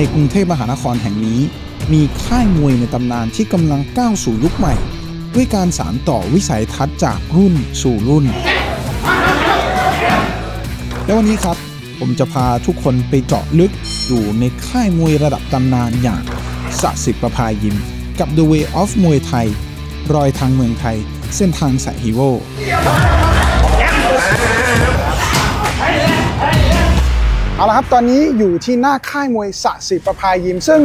ในกรุงเทพมหานครแห่งนี้ มีค่ายมวยในตำนานที่กำลังก้าวสู่ยุคใหม่ ด้วยการสานต่อวิสัยทัศน์จากรุ่นสู่รุ่น และวันนี้ครับ ผมจะพาทุกคนไปเจาะลึกอยู่ในค่ายมวยระดับตำนานอย่างสะสิประภายิม กับ The Way of มวยไทย รอยทางเมืองไทย เส้นทางสายฮีโร่ เอาละครับตอนนี้อยู่ที่หน้าค่ายมวยสะสิประภายิม ซึ่ง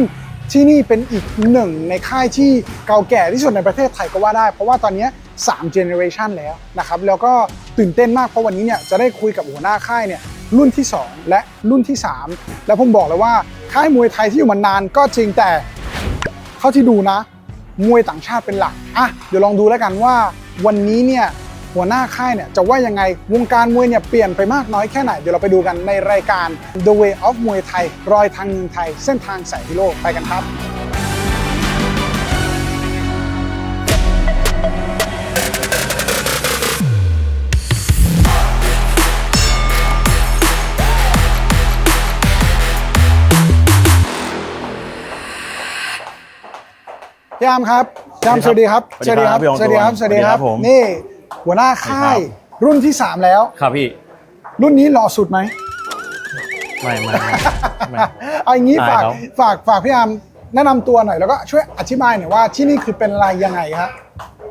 ที่นี่เป็นอีกหนึ่งในค่ายที่เก่าแก่ที่สุดในประเทศไทยก็ว่าได้ เพราะว่าตอนนี้3 generation แล้วนะครับแล้วก็ตื่นเต้นมากเพราะวันนี้เนี่ยจะได้คุยกับหัวหน้าค่ายเนี่ยรุ่นที่ 2 และรุ่นที่ 3 แล้วผมบอกเลยว่าค่ายมวยไทยที่อยู่มานานก็จริงแต่เท่าที่ดูนะ มวยต่างชาติเป็นหลักอะเดี๋ยวลองดูแล้วกันว่าวันนี้เนี่ย หัวหน้าค่ายเนี่ยจะว่ายังไงวงการมวยเนี่ยเปลี่ยนไปมากน้อยแค่ไหน เดี๋ยวเราไปดูกันในรายการ The Way of มวยไทย รอยทางเมืองไทย เส้นทางสายฮีโร่ไปกันครับพี่อามครับพี่อามสวัสดีครับ สวัสดีครับพี่องสวัสดีครับตัวสวัสดีครับ สวัสดีครับผมนี่ หัวหน้าค่ายสวัสดีครัรุ่นที่ 3 แล้ว ครับพี่ รุ่นนี้หล่อสุดไหมไม่ไม่ไม่ไม่เอาอย่างนี้ได้ฝากครับฝากฝากพี่อามแนะนำตัวหน่อยแล้วก็ช่วยอธิบายหน่อยว่าที่นี่คือเป็นอะไรยังไงครับ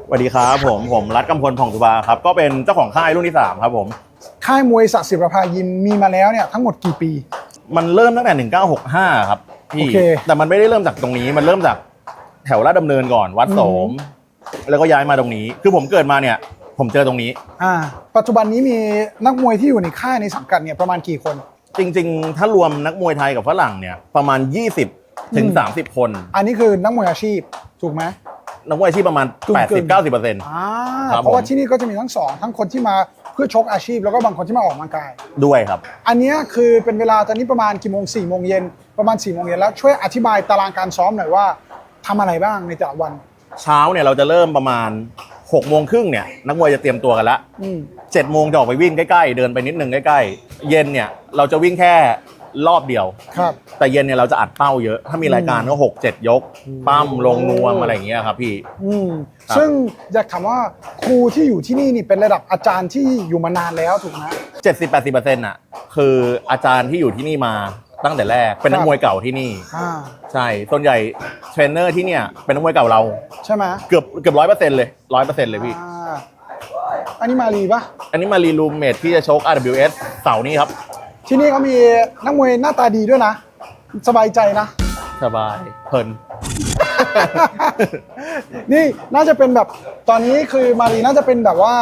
สวัสดีครับผมผมรัฐกำพลผ่องสุบาครับ ก็เป็นเจ้าของค่ายรุ่นที่ 3 ครับผม ค่ายมวยศักดิ์สิทธิ์ประภายิมมีมาแล้วเนี่ยทั้งหมดกี่ปี มันเริ่มตั้งแต่ 1965 ครับพี่โอเค แต่มันไม่ได้เริ่มจากตรงนี้มันเริ่มจากแถวลาดดำเนินก่อนวัดโสม แล้วก็ย้ายมาตรงนี้ คือผมเกิดมาเนี่ย ผมเจอตรงนี้ อ่า ปัจจุบันนี้มีนักมวยที่อยู่ในค่ายในสังกัดเนี่ยประมาณกี่คน จริง ๆ ถ้ารวมนักมวยไทยกับฝรั่งเนี่ยประมาณ 20 ถึงอืม30 คน อันนี้คือนักมวยอาชีพถูกไหมนักมวยอาชีพประมาณกึ่งๆ80-90%เปอร์เซ็นต์ อ่าครับเพราะว่าผม ที่นี่ก็จะมีทั้งสองทั้งคนที่มาเพื่อชกอาชีพแล้วก็บางคนที่มาออกกำลังกาย ด้วยครับ อันเนี้ยคือเป็นเวลาตอนนี้ประมาณกี่โมงสี่โมงเย็นประมาณสี่โมงเย็นแล้วช่วยอธิบายตารางการซ้อมหน่อยว่าทำอะไรบ้างในแต่ละวัน เช้าเนี่ยเราจะเริ่มประมาณ 6โมงครึ่งเนี่ยนักมวยจะเตรียมตัวกันละอืมเจ็ดโมงจะออกไปวิ่งใกล้ๆ เดินไปนิดนึงใกล้ๆ เย็นเนี่ยเราจะวิ่งแค่รอบเดียว ครับ แต่เย็นเนี่ยเราจะอัดเป้าเยอะ ถ้ามีรายการก็หกเจ็ดยก ปั้มลงนวมอะไรอย่างเงี้ยครับพี่ อืมครับ ซึ่งอยากถามว่าครูที่อยู่ที่นี่นี่เป็นระดับอาจารย์ที่อยู่มานานแล้วถูกไหม เจ็ดสิบแปดสิบเปอร์เซ็นต์อะคืออาจารย์ที่อยู่ที่นี่มา ตั้งแต่แรกเป็นนัคกรับมวยเก่าที่นี่ อ่าใช่ส่วนใหญ่เทรนเนอร์ที่เนี่ยเป็นนักมวยเก่าเราใช่ไหมเกือบเกือบร้อยเปอร์เซ็นต์เลยร้อยเปอร์เซ็นต์เลยพี่ อ่าอันนี้มารีปะอันนี้มารีลูมเมทที่จะชก RWS เสาร์นี้ครับ ที่นี่เขามีนักมวยหน้าตาดีด้วยนะ สบายใจนะ สบายเพลิน นี่น่าจะเป็นแบบตอนนี้คือมารีน่าจะเป็นแบบว่า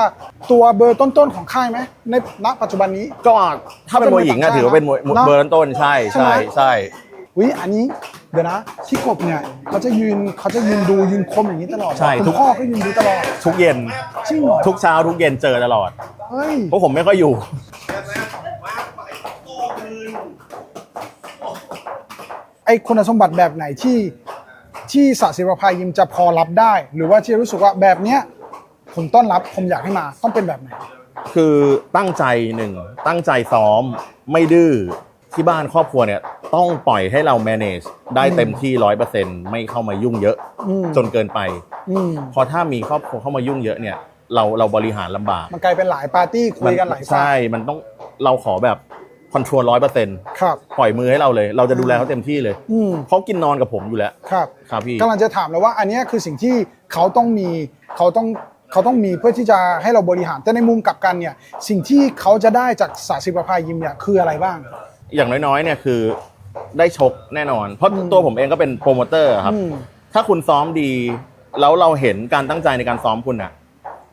ตัวเบอร์ต้นๆของค่ายไหมในณปัจจุบันนี้ ก็ถ้าเป็นมวยหญิงอะถือว่าเป็นมวยเนอะเบอร์ต้นๆใช่ใช่ไหมใช่ใช่วิอันนี้เดี๋ยวนะที่กบเนี่ยเขาจะยืนเขาจะยืนดูยืนคมอย่างนี้ตลอดใช่คุณทุกพ่อก็ยืนดูตลอดทุกเย็นจริงเหรอทุกเช้าทุกเย็นเจอตลอดเฮ้ยเพราะผมไม่ค่อยอยู่ไอคุณสมบัติแบบไหนที่ ที่สศิรภายิมจะพอรับได้ หรือว่าที่รู้สึกว่าแบบเนี้ยผมต้อนรับผมอยากให้มาต้องเป็นแบบไหน คือตั้งใจหนึ่งตั้งใจซ้อมไม่ดื้อที่บ้านครอบครัวเนี่ยต้องปล่อยให้เรา manage ได้เต็มที่ร้อยเปอร์เซ็นต์ไม่เข้ามายุ่งเยอะ อืมจนเกินไป อืมเพอถ้ามีครอบครัวเข้ามายุ่งเยอะเนี่ย เราเราบริหารลำบากมันกลายเป็นหลายปาร์ตี้คุยกันหลายฝ่าใช่ยมันต้องเราขอแบบ คอนโทรลร้อยเปอร์เซ็นต์ครับ ปล่อยมือให้เราเลย เราจะดูแลเขาเต็มที่เลยอืม เขากินนอนกับผมอยู่แล้ว ครับครับพี่ กำลังจะถามแล้วว่าอันเนี้ยคือสิ่งที่เขาต้องมีเขาต้องเขาต้องมีเพื่อที่จะให้เราบริหารแต่ในมุมกลับกันเนี่ยสิ่งที่เขาจะได้จากสาสิประภายิมเนี่ยคืออะไรบ้าง อย่างน้อยๆเนี่ยคือได้ชกแน่นอน เพราะอืมตัวผมเองก็เป็นโปรโมเตอร์ครับ อืม ถ้าคุณซ้อมดี แล้วเราเห็นการตั้งใจในการซ้อมคุณอะ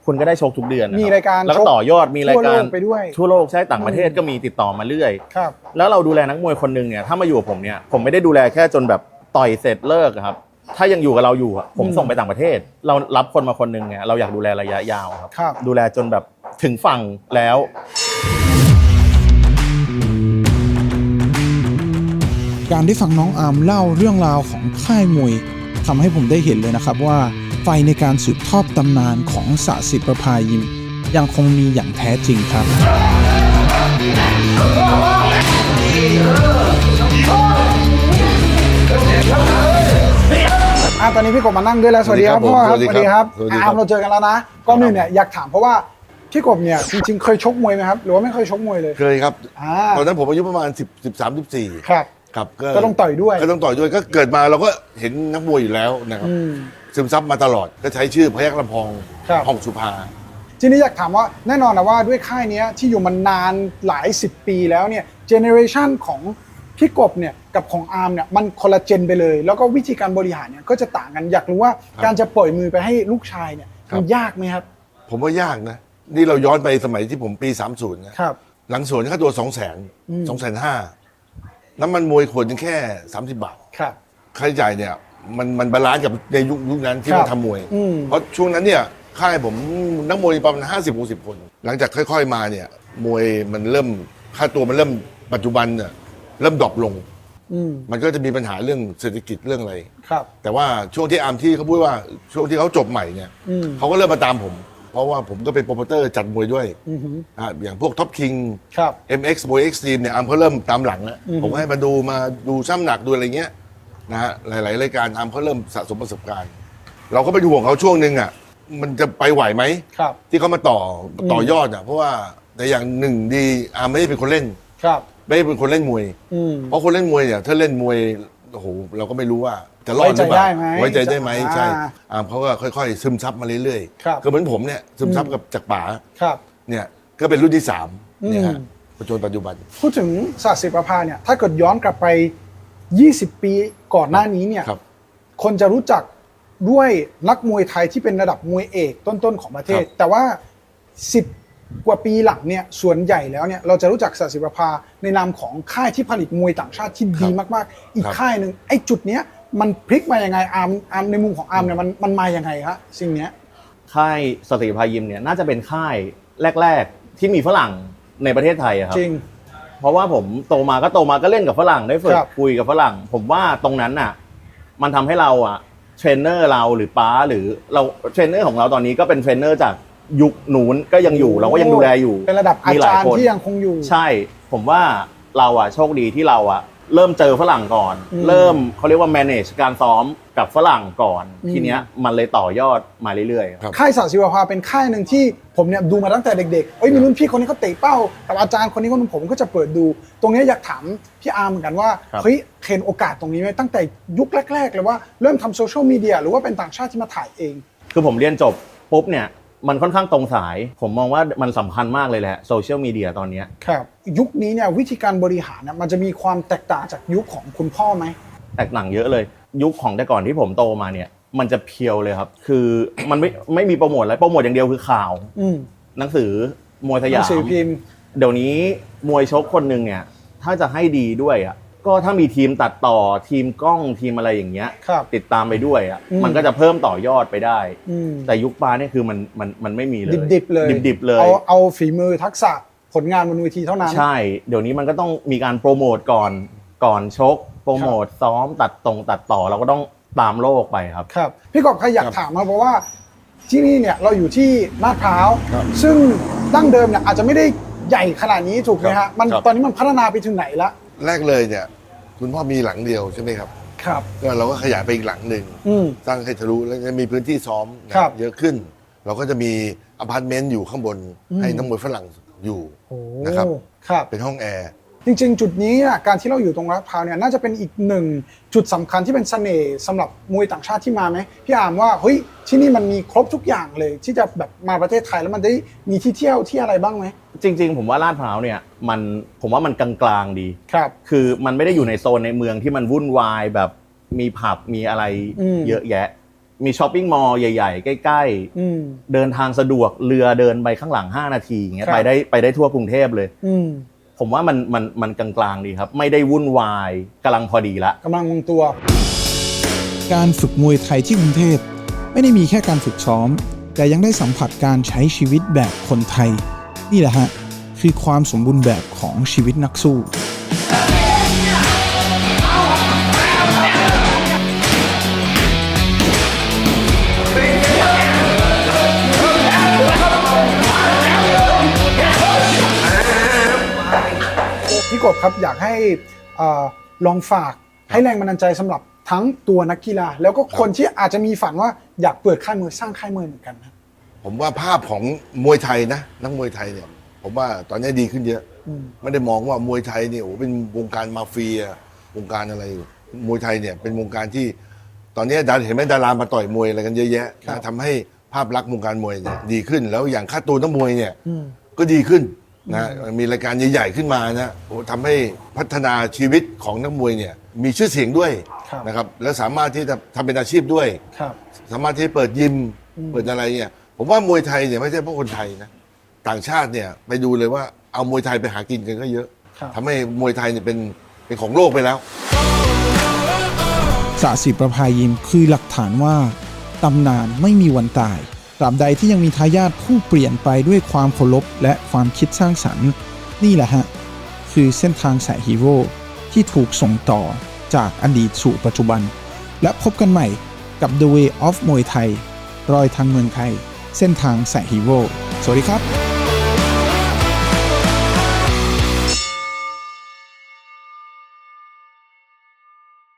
คุณก็ได้ชกทุกเดือนนะคบมีรายการแล้วก็ชก ต่อยอดมีรายทั่วกาโลรกไปด้วย ทั่วโลกใช่ต่างประเทศอืมก็มีติดต่อมาเรื่อย ครับ แล้วเราดูแลนักมวยคนหนึ่งเนี่ยถ้ามาอยู่กับผมเนี่ยผมไม่ได้ดูแลแค่จนแบบต่อยเสร็จเลิกอะครับ ถ้ายังอยู่กับเราอยู่อะผมอืมส่งไปต่างประเทศ เรารับคนมาคนหนึ่งเนี่ยเราอยากดูแลระยะยาวครับ ครับ ดูแลจนแบบถึงฝั่งแล้ว การได้ฟังน้องอาร์มเล่าเรื่องราวของค่ายมวยทำให้ผมได้เห็นเลยนะครับว่า ไฟในการสืบทอดตำนานของสะสิประภายิม ยังคงมีอย่างแท้จริงครับ อะตอนนี้พี่กบมานั่งด้วยแล้ว สวัสดีครับสวัพ่อสดีคครัรับบสวัสดีครับสวัสดีอะครับเราเจอกันแล้วนะก็หนึ่งเนี่ยอยากถามเพราะว่าพี่กบเนี่ยจริงๆเคยชกมวยไหมครับ หรือว่าไม่เคยชกมวยเลย เคยครับ อ่า ตอนนั้นผมอายุประมาณ 10 13 14ครับ ครับก็ต้องต่อยด้วย ก็ต้องต่อยด้วยก็เกิดมาเราก็เห็นนักมวยอยู่แล้วนะครับอืมซึมซับมาตลอดก็ใช้ชื่อพยัคฆ์ลำพองครับห้องสุภา ทีนี้อยากถามว่าแน่นอนนะว่าด้วยค่ายเนี้ยที่อยู่มานานหลายสิบปีแล้วเนี่ยเจเนอเรชันของพี่กบเนี่ยกับของอาร์มเนี่ยมันคนละเจนไปเลย แล้วก็วิธีการบริหารเนี่ยก็จะต่างกันอยากรู้ว่าครับการจะปล่อยมือไปให้ลูกชายเนี่ยครับ มันยากไหมครับผมว่ายากนะ นี่เราย้อนไปสมัยที่ผมปี 30นะ ครับ หลังสวนค่าตัว2 0 0 0 0อืม0 2 5 0 0 0น้ำมันมวยขวดหนึงแค่ 30 บาทครับ ค่าใช้จ่ายเนี่ย มันมันบาลานซ์กับในยุคยุคนั้นที่ครับมาทำมวย อืม เพราะช่วงนั้นเนี่ยค่ายผมนักมวยประมาณห้าสิบหกสิบคน หลังจากค่อย ๆ มาเนี่ย มวยมันเริ่มค่าตัวมันเริ่มปัจจุบันเนี่ยเริ่มดรอปลง อืมมันก็จะมีปัญหาเรื่องเศรษฐกิจเรื่องอะไร ครับ แต่ว่าช่วงที่อาร์มที่เขาพูดว่าช่วงที่เขาจบใหม่เนี่ยอืม เขาก็เริ่มมาตามผม เพราะว่าผมก็เป็นโปรโมเตอร์จัดมวยด้วยอือหืออะอย่างพวกท็อปคิง ครับ MX มวย Extreme เนี่ยอาร์มเขาเริ่มตามหลังแล้วอือฮึผมก็ให้มาดูมาดูช่ำหนักดูอะไรเงี้ย นะฮะหลาย ๆ รายการอาร์มเขาเริ่มสะสมประสบการณ์ เราก็เป็นห่วงเขาช่วงหนึ่งอะมันจะไปไหวไหม ครับ ที่เขามาต่อต่อยอดอะเพราะว่าแต่อย่างหนึ่งดีอาร์มไม่ได้เป็นคนเล่น ครับ ไม่ได้เป็นคนเล่นมวย อืม เพราะคนเล่นมวยเนี่ยถ้าเล่นมวยโอ้โหเราก็ไม่รู้ว่าจะรอดหรือเปไว้ใจได้ล่าไหมไว้ใจได้ไหมอ่าใช่อาร์มเขาก็ค่อย ๆ ซึมซับมาเรื่อยครับก็เหมือนผมเนี่ยซึมซับกับจากป๋าครับ เนี่ยก็เป็นรุ่นที่สามเนี่ยฮะอืม จนปัจจุบัน พูดถึงศาสตร์ศิลปภาเนี่ย ถ้าเกิดย้อนกลับไป 20 ปีก่อนหน้านี้เนี่ยครับ คนจะรู้จักด้วยนักมวยไทยที่เป็นระดับมวยเอกต้นๆของประเทศ ครับแต่ว่า 10 กว่าปีหลังเนี่ยส่วนใหญ่แล้วเนี่ยเราจะรู้จักศาสตร์ศิลปภาในนามของค่ายที่ผลิตมวยต่างชาติที่ดีมากๆ อีกค่ายหนึ่งไอ้จุดเนี้ยมันพลิกมายังไงอาร์มอาร์มในมุมของอาร์มเนี่ยมันมันมายังไงฮะสิ่งเนี้ย ค่ายสตรีพายิมเนี่ยน่าจะเป็นค่ายแรก ๆ ที่มีฝรั่งในประเทศไทยอะครับ จริง เพราะว่าผมโตมาก็โตมาก็เล่นกับฝรั่งได้ฝึกครับ คุยกับฝรั่ง ผมว่าตรงนั้นน่ะ มันทำให้เราอะเทรนเนอร์เราหรือป้าหรือเราเทรนเนอร์ของเราตอนนี้ก็เป็นเทรนเนอร์จากยุคนู้นก็ยังอยู่เราก็ยังดูแลอยู่เป็นระดับอามีหลาจายรย์คน ที่ยังคงอยู่ ใช่ ผมว่าเราอะโชคดีที่เราอะ เริ่มเจอฝรั่งก่อนอืมเริ่มเขาเรียกว่า manage การซ้อมกับฝรั่งก่อนอืมทีเนี้ยมันเลยต่อยอดมาเรื่อยๆครับ ค่ายศาสตร์ศิวภาเป็นค่ายหนึ่งที่ผมเนี่ยดูมาตั้งแต่เด็กๆเอ้ยมีรุ่นพี่คนนี้เขาเตะเป้ากับอาจารย์คนนี้คนนึงผมก็จะเปิดดู ตรงเนี้ยอยากถามพี่อาร์มเหมือนกันว่าครับ เฮ้ยเห็นโอกาสตรงนี้ไหมตั้งแต่ยุคแรกๆเลยว่าเริ่มทำโซเชียลมีเดียหรือว่าเป็นต่างชาติที่มาถ่ายเอง คือผมเรียนจบปุ๊บเนี่ย มันค่อนข้างตรงสาย ผมมองว่ามันสำคัญมากเลยแหละโซเชียลมีเดียตอนเนี้ย ครับ ยุคนี้เนี่ยวิธีการบริหารเนี่ยมันจะมีความแตกต่างจากยุคของคุณพ่อไหม แตกต่างเยอะเลย ยุคของแต่ก่อนที่ผมโตมาเนี่ย มันจะเพียวเลยครับ คือมันไม่ไม่มีโปรโมทอะไรโปรโมทอย่างเดียวคือข่าว อืมหนังสือมวยสหนัยางม สือพิมพ์ เดี๋ยวนี้มวยชกคนหนึ่งเนี่ย ถ้าจะให้ดีด้วยอะ ก็ถ้ามีทีมตัดต่อทีมกล้องทีมอะไรอย่างเงี้ย ครับ ติดตามไปด้วยอะอืม มันก็จะเพิ่มต่อยอดไปได้ อืมแต่ยุคปาเนี่ยคือมันมันมันไม่มีเลย ดิบๆเลยดิบๆเลย เอาเอาฝีมือทักษะผลงานบนเวทีเท่านั้น ใช่ เดี๋ยวนี้มันก็ต้องมีการโปรโมทก่อนก่อนชก โปรโมทซ้อมตัดตรงตัดต่อเราก็ต้องตามโลกไปครับ ครับพี่กอบใครอยากครับถามมาเพราะว่าที่นี่เนี่ยเราอยู่ที่ลาดพร้าว ครับซึ่งดั้งเดิมเนี่ยอาจจะไม่ได้ใหญ่ขนาดนี้ถูกไหมครัฮะบมันครับ ตอนนี้มันพัฒนาไปถึงไหนละ แรกเลยเนี่ย คุณพ่อมีหลังเดียวใช่ไหมครับ ครับ ก็เราก็ขยายไปอีกหลังหนึ่งอืม สร้างให้ทะลุแล้วก็มีพื้นที่ซ้อมนะครับ เยอะขึ้น เราก็จะมีอพาร์ตเมนต์อยู่ข้างบนอืมให้นักมวยฝรั่งอยู่ โอ้นะครับ ครับ เป็นห้องแอร์ จริงๆ จุดนี้อะการที่เราอยู่ตรงลาดพร้าวเนี่ยน่าจะเป็นอีกหนึ่งจุดสำคัญที่เป็นเสน่ห์สำหรับมวยต่างชาติที่มาไหมพี่อามว่าเฮ้ยที่นี่มันมีครบทุกอย่างเลย ที่จะแบบมาประเทศไทยแล้วมันได้มีที่เที่ยวที่อะไรบ้างไหมจริง ๆ ผมว่าลาดพร้าวเนี่ยมันผมว่ามันกลางๆดีครับคือมันไม่ได้อยู่ในโซนในเมืองที่มันวุ่นวายแบบมีผับมีอะไรอืมเยอะแยะ มีช้อปปิ้งมอลล์ใหญ่ ๆ ใกล้อืมๆเดินทางสะดวกเรือเดินไปข้างหลัง 5 นาทีอย่างเงี้ยครับไปได้ไปได้ทั่วกรุงเทพเลยอืม ผมว่ามันมันมันกลางๆดีครับ ไม่ได้วุ่นวายกำลังพอดีละกำลังลงตัว การฝึกมวยไทยที่กรุงเทพไม่ได้มีแค่การฝึกซ้อม แต่ยังได้สัมผัสการใช้ชีวิตแบบคนไทย นี่แหละฮะ คือความสมบูรณ์แบบของชีวิตนักสู้ บครับอยากให้เอ่อลองฝากให้แรงบันดาลใจสำหรับทั้งตัวนักกีฬา แล้วก็คนที่อาจจะมีฝันว่าอยากเปิดค่ายมวยสร้างค่ายมวยเหมือนกันนะผมว่าภาพของมวยไทยนะนักมวยไทยเนี่ย ผมว่าตอนนี้ดีขึ้นเยอะอืมไม่ได้มองว่ามวยไทยเนี่ยโอ้โหเป็นวงการมาเฟียวงการอะไรมวยไทยเนี่ยเป็นวงการที่ ตอนนี้ดาเห็นไหมดารามาต่อยมวยอะไรกันเยอะแยะครับนะทำให้ภาพลักษณ์วงการมวยเนี่ยดีขึ้น แล้วอย่างค่าตัวนักมวยเนี่ยอืมก็ดีขึ้น นะมีรายการใหญ่ๆขึ้นมานะโอ้ทำให้พัฒนาชีวิตของนักมวยเนี่ยมีชื่อเสียงด้วยครับนะครับแล้วสามารถที่จะทำเป็นอาชีพด้วย ครับ สามารถที่เปิดยิมเปิดอะไรเนี่ย ผมว่ามวยไทยเนี่ยไม่ใช่เพราะคนไทยนะต่างชาติเนี่ยไปดูเลยว่าเอามวยไทยไปหากินกันก็เยอะครับ ทำให้มวยไทยเนี่ยเป็นเป็นของโลกไปแล้ว สะสิประภายิมคือหลักฐานว่าตำนานไม่มีวันตาย ตราบใดที่ยังมีทายาทผู้เปลี่ยนไปด้วยความเคารพและความคิดสร้างสรรค์ นี่แหละฮะ คือเส้นทางสายฮีโร่ที่ถูกส่งต่อจากอดีตสู่ปัจจุบัน และพบกันใหม่กับ The Way of Muay Thai รอยทางเมืองไทย เส้นทางสายฮีโร่สวัสดีครับ